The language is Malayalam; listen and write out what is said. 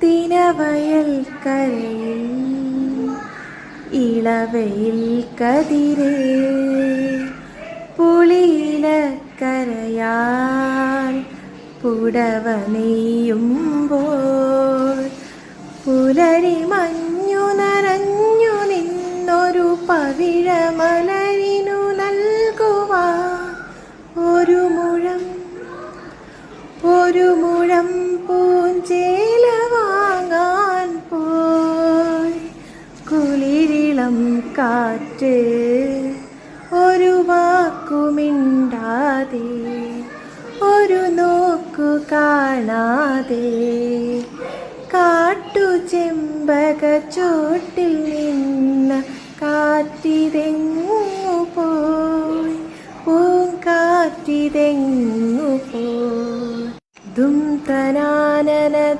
തിനവയൽ കരയിൽ ഇളവയിൽ കതിരേ. പുളിയിലക്കരയാൽ പുടവ നെയ്യുമ്പോൾ പുലരി മഞ്ഞു നനഞ്ഞു നിന്നൊരു പവിഴമലരിനു നൽകുവാ ഒരു മുഴം ഒരു മുഴം പൂഞ്ചേല കുളിരിളം കാറ്റ് ഒരു വാക്കുമിണ്ടാതെ ഒരു നോക്കു കാണാതെ. കാട്ടു ചെമ്പക ചോട്ടിൽ നിന്ന് കാറ്റിതെങ്ങു പോയി? പൂങ്കാറ്റിതെങ്ങു പോയി? ദും തനാനന